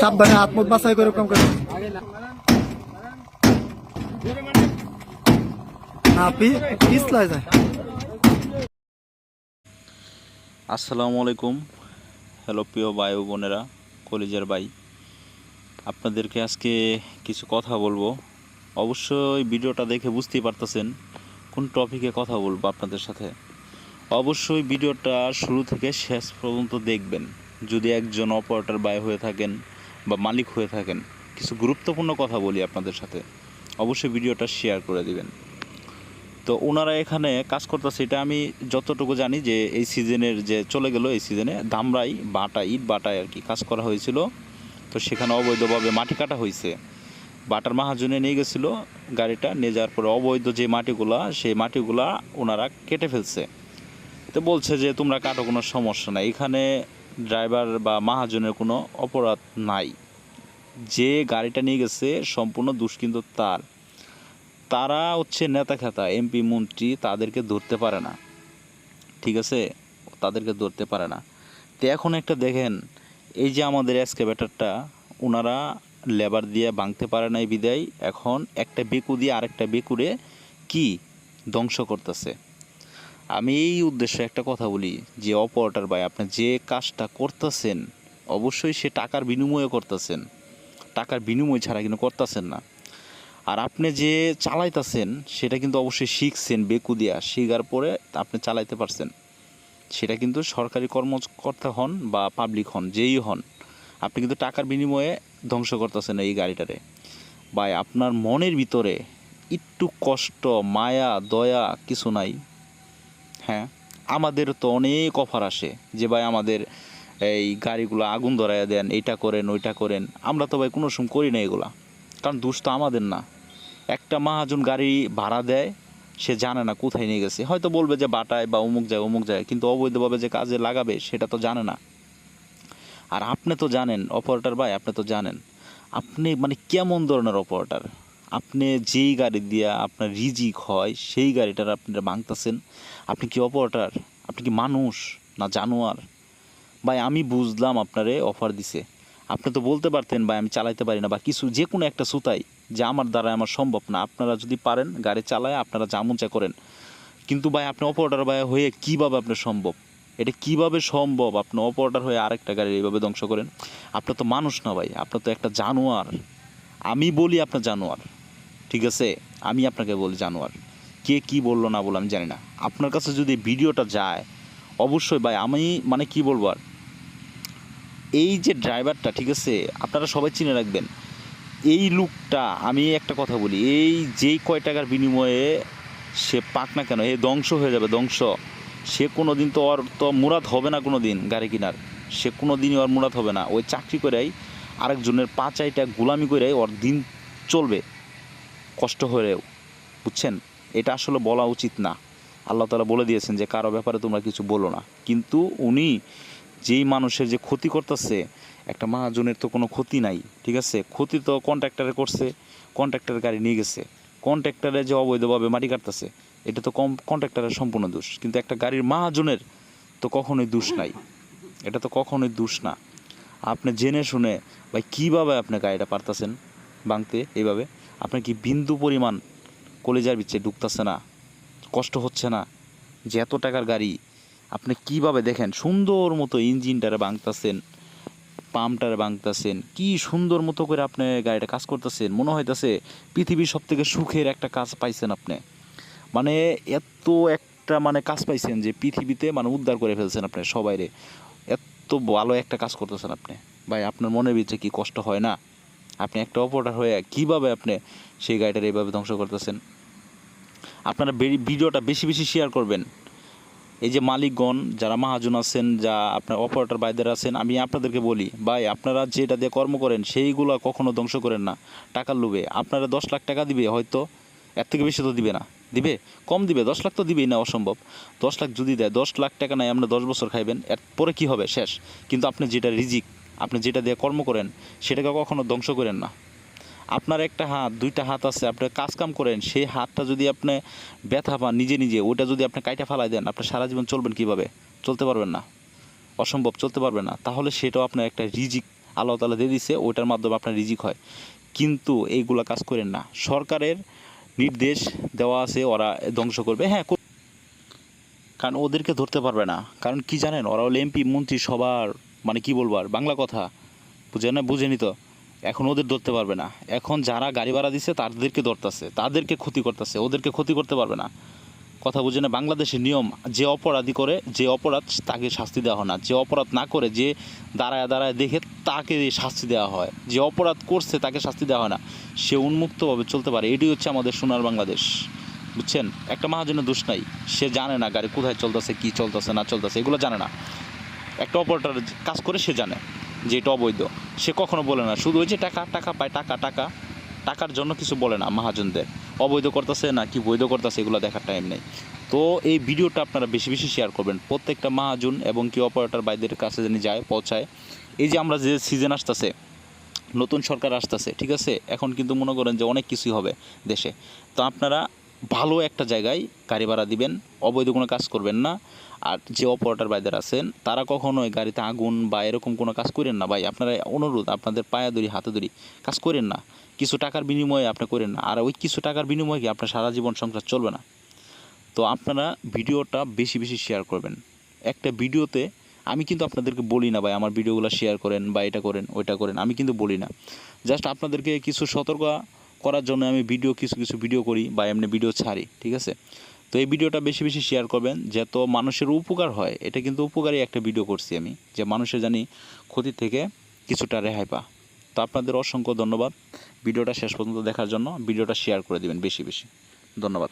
সাবধানে হাত মুখ বাছাই করে কাম করে। না পিছলায় যায়। আসসালামু আলাইকুম। হ্যালো প্রিয় ভাই ও বোনেরা কলেজের ভাই। আপনাদেরকে আজকে কিছু কথা বলব। অবশ্যই ভিডিওটা দেখে বুঝতেই পারতেছেন কোন টপিকে কথা বলব আপনাদের সাথে। অবশ্যই ভিডিওটা শুরু থেকে শেষ পর্যন্ত দেখবেন। যদি একজন অপারেটর বাই হয়ে থাকেন বা মালিক হয়ে থাকেন, কিছু গুরুত্বপূর্ণ কথা বলি আপনাদের সাথে। অবশ্যই ভিডিওটা শেয়ার করে দিবেন। তো ওনারা এখানে কাজ করতেছে, এটা আমি যতটুকু জানি যে এই সিজনের যে চলে গেল, এই সিজনে ধামরাই বাটা, ইট বাটায় আর কি কাজ করা হয়েছিল। তো সেখানে অবৈধভাবে মাটি কাটা হয়েছে। বাটার মাহাজনে নিয়ে গেছিল গাড়িটা, নিয়ে যাওয়ার পরে অবৈধ যে মাটিগুলা, সেই মাটিগুলা ওনারা কেটে ফেলছে। তো বলছে যে তোমরা কাটো কোনো সমস্যা নাই। এখানে ড্রাইভার বা মাহাজনের কোনো অপরাধ নাই। যে গাড়িটা নিয়ে গেছে সম্পূর্ণ দোষ কিন্তু তার। তারা হচ্ছে নেতা খেতা, এমপি, মন্ত্রী, তাদেরকে ধরতে পারে না। ঠিক আছে? তাদেরকে ধরতে পারে না। তো এখন একটা দেখেন, এই যে আমাদের এক্সকেভেটারটা ওনারা লেবার দিয়ে ভাঙতে পারে নাই বিদায়। এখন একটা বেকু দিয়ে আরেকটা বেকুরে কি ধ্বংস করতেছে। আমি এই উদ্দেশ্যে একটা কথা বলি, যে অপারেটার ভাই, আপনি যে কাজটা করতেছেন, অবশ্যই সে টাকার বিনিময়ে করতেছেন। টাকার বিনিময় ছাড়া কিন্তু করতেছেন না। আর আপনি যে চালাইতেছেন, সেটা কিন্তু অবশ্যই শিখছেন বেকু দিয়া শিখার পরে আপনি চালাইতে পারছেন। সেটা কিন্তু সরকারি কর্মকর্তা হন বা পাবলিক হন, যেই হন, আপনি কিন্তু টাকার বিনিময়ে ধ্বংস করতেছেন এই গাড়িটারে। ভাই, আপনার মনের ভিতরে একটু কষ্ট, মায়া, দয়া কিছু নাই। হ্যাঁ। আমাদের তো অনেক অফার আসে যে ভাই আমাদের এই গাড়িগুলো আগুন ধরাইয়া দেন, এইটা করেন, ওইটা করেন। আমরা তো ভাই কোনো সময় করি না এগুলা। কারণ দোষ তো আমাদের না। একটা মহাজন গাড়ি ভাড়া দেয়, সে জানে না কোথায় নিয়ে গেছে। হয়তো বলবে যে বাটায় বা অমুক যায় অমুক যায় কিন্তু অবৈধভাবে যে কাজে লাগাবে, সেটা তো জানে না। আর আপনি তো জানেন, অপারেটার ভাই, আপনি তো জানেন। আপনি মানে কেমন ধরনের অপারেটর? আপনি যেই গাড়ি দিয়া আপনার রিজিক হয়, সেই গাড়িটার আপনারা ভাঙতেছেন আপনি কি অপারেটর আপনি কি মানুষ না জানোয়ার? ভাই, আমি বুঝলাম আপনারে অফার দিছে। আপনি তো বলতে পারতেন, ভাই, আমি চালাইতে পারি না বা কিছু যে কোনো একটা সুতাই যে আমার দ্বারা আমার সম্ভব না। আপনারা যদি পারেন গাড়ি চালায়, আপনারা জামুচা করেন। কিন্তু ভাই, আপনি অপারেটর ভাই, হয়ে কীভাবে আপনার সম্ভব? এটা কীভাবে সম্ভব? আপনি অপারেটর হয়ে আরেকটা গাড়ি এইভাবে ধ্বংস করেন? আপনার তো মানুষ না ভাই আপনার তো একটা জানোয়ার। আমি বলি আপনার জানোয়ার। ঠিক আছে? আমি আপনাকে বলি, জানোয়ার। কে কি বলল, না বলল, আমি জানি না। আপনার কাছে যদি ভিডিওটা যায়, অবশ্যই ভাই, আমি মানে কি বলব আর? এই যে ড্রাইভারটা ঠিক আছে? আপনারা সবাই চিনে রাখবেন। এই লুকটা, আমি একটা কথা বলি, এই যেই কয় টাকার বিনিময়ে সে পাক না কেন, এ ধ্বংস হয়ে যাবে, ধ্বংস। সে কোনো দিন তো ওর তো মুরাদ হবে না কোনো দিন গাড়ি কেনার। সে কোনো দিনই ওর মুরাদ হবে না। ওই চাকরি করেই আরেকজনের পাঁচাইটা গোলামি করেই ওর দিন চলবে। কষ্ট হয়েও বুঝছেন? এটা আসলে বলা উচিত না। আল্লাহ তালা বলে দিয়েছেন যে, কারও ব্যাপারে তোমরা কিছু বলো না। কিন্তু উনি যেই মানুষের যে ক্ষতি করতেছে, একটা মহাজনের তো কোনো ক্ষতি নাই, ঠিক আছে? ক্ষতি তো কন্ট্রাক্টরে করছে কন্ট্রাক্টরের গাড়ি নিয়ে গেছে। কন্ট্রাক্টরে যে অবৈধভাবে মাটি কাটতেছে, এটা তো কম কন্ট্রাক্টারের সম্পূর্ণ দোষ। কিন্তু একটা গাড়ির মহাজনের তো কখনোই দোষ নাই। এটা তো কখনোই দোষ না। আপনি জেনে শুনে, ভাই, কীভাবে আপনি গাড়িটা পারতেছেন? ভাঙতে এইভাবে। আপনার কি বিন্দু পরিমাণ কলেজার বিচ্ছে ঢুকতেছে না? কষ্ট হচ্ছে না? যে এত টাকার গাড়ি, আপনি কীভাবে দেখেন? সুন্দর মতো ইঞ্জিনটারে ভাঙতেছেন, পাম্পটারে ভাঙতেছেন, কি সুন্দর মতো করে আপনি গাড়িটা কাজ করতেছেন, মনে হইতেছে পৃথিবীর সব থেকে সুখের একটা কাজ পাইছেন আপনি। মানে এত একটা মানে কাজ পাইছেন যে পৃথিবীতে মানে উদ্ধার করে ফেলছেন আপনি সবাইরে। এত ভালো একটা কাজ করতেছেন আপনি। ভাই, আপনার মনের ভিতরে কি কষ্ট হয় না? আপনি একটা অপরাধ হয়ে কীভাবে আপনি সেই গাড়িটার এইভাবে ধ্বংস করতেছেন? আপনারা ভিডিওটা বেশি বেশি শেয়ার করবেন। এই যে মালিকগণ, যারা মহাজন আছেন, যা আপনার অপারেটর বাইদের আছেন, আমি আপনাদেরকে বলি, ভাই, আপনারা যেটা দিয়ে কর্ম করেন, সেইগুলো কখনো ধ্বংস করেন না। টাকার লোভে। আপনারা দশ লাখ টাকা দিবে, হয়তো এর থেকে বেশি তো দিবে না। দিবে? কম দিবে। দশ লাখ তো দিবেই না, অসম্ভব। দশ লাখ যদি দেয়, দশ লাখ টাকা নাই, আপনি দশ বছর খাইবেন এর পরে কী হবে? শেষ। কিন্তু আপনি যেটা রিজিক আপনি যেটা দিয়ে কর্ম করেন, সেটাকে কখনো ধ্বংস করেন না। আপনার একটা হাত, দুইটা হাত আছে, আপনি কাজ কাম করেন, সেই হাতটা যদি আপনি ব্যথা পান নিজে নিজে ওটা যদি আপনি কাইটা ফালাই দেন, আপনি সারা জীবন চলবেন কীভাবে? চলতে পারবেন না। অসম্ভব, চলতে পারবে না। তাহলে সেটাও আপনার একটা রিজিক আল্লাহ তালা দিয়ে দিচ্ছে ওইটার মাধ্যমে আপনার রিজিক হয়। কিন্তু এইগুলা কাজ করেন না। সরকারের নির্দেশ দেওয়া আছে, ওরা ধ্বংস করবে। হ্যাঁ কারণ ওদেরকে ধরতে পারবে না। কারণ কি জানেন? ওরা হলো এমপি, মন্ত্রী, সবার মানে কি বলব আর, বাংলা কথা। বুঝে না, বুঝেনি তো? এখন ওদের ধরতে পারবে না। এখন যারা গাড়ি ভাড়া দিচ্ছে তাদেরকে ধরতেছে। তাদেরকে ক্ষতি করতেছে। ওদেরকে ক্ষতি করতে পারবে না। কথা বুঝে না বাংলাদেশের নিয়ম, যে অপরাধী করে, যে অপরাধ তাকে শাস্তি দেওয়া হয় না। যে অপরাধ না করে, যে দাঁড়ায় দাঁড়ায় দেখে তাকে শাস্তি দেওয়া হয়। যে অপরাধ করছে, তাকে শাস্তি দেওয়া হয় না। সে উন্মুক্তভাবে চলতে পারে। এটি হচ্ছে আমাদের সোনার বাংলাদেশ। বুঝছেন? একটা মহাজনের দোষ নাই। সে জানে না গাড়ি কোথায় চলতেছে, কি চলতেছে, না চলতেছে, এগুলো জানে না। একটা অপারেটর কাজ করে সে জানে যে এটা অবৈধ। সে কখনো বলে না। শুধু ওই যে টাকা টাকা পায়, টাকা টাকা। টাকার জন্য কিছু বলে না মহাজনদের। অবৈধ করতেছে না কি বৈধ করতেছে এগুলো দেখার টাইম নেই। তো এই ভিডিওটা আপনারা বেশি বেশি শেয়ার করবেন। প্রত্যেকটা মহাজন এবং কি অপারেটর বাইদের কাছে যেন যায়, পৌঁছায়। এই যে আমরা যে সিজন আসতেছে, নতুন সরকার আসতেছে, ঠিক আছে? এখন কিন্তু মনে করেন যে অনেক কিছুই হবে দেশে। তো আপনারা ভালো একটা জায়গায় গাড়ি ভাড়া দিবেন, অবৈধ কোনো কাজ করবেন না। আর যে অপারেটর বাইদের আছেন, তারা কখনোই গাড়িতে আগুন বা এরকম কোনো কাজ করেন না। ভাই, আপনারা অনুরোধ, আপনাদের পায়া দড়ি হাতে দড়ি কাজ করেন না। কিছু টাকার বিনিময়ে আপনি করেন না। আর ওই কিছু টাকার বিনিময়ে কি আপনার সারা জীবন সংসার চলবে না? তো আপনারা ভিডিওটা বেশি বেশি শেয়ার করবেন। একটা ভিডিওতে আমি কিন্তু আপনাদেরকে বলি না, ভাই, আমার ভিডিওগুলো শেয়ার করেন বা এটা করেন, ওইটা করেন, আমি কিন্তু বলি না। জাস্ট আপনাদেরকে কিছু সতর্ক করার জন্য আমি ভিডিও কিছু কিছু ভিডিও করি বা এমনি ভিডিও ছাড়ি, ঠিক আছে? তো এই ভিডিওটা বেশি বেশি শেয়ার করবেন যত মানুষের উপকার হয়, এটা কিন্তু উপকারী একটা ভিডিও করছি আমি, যে মানুষের জানি ক্ষতি থেকে কিছুটা রেহাই পা তো আপনাদের অসংখ্য ধন্যবাদ ভিডিওটা শেষ পর্যন্ত দেখার জন্য ভিডিওটা শেয়ার করে দেবেন বেশি বেশি। ধন্যবাদ।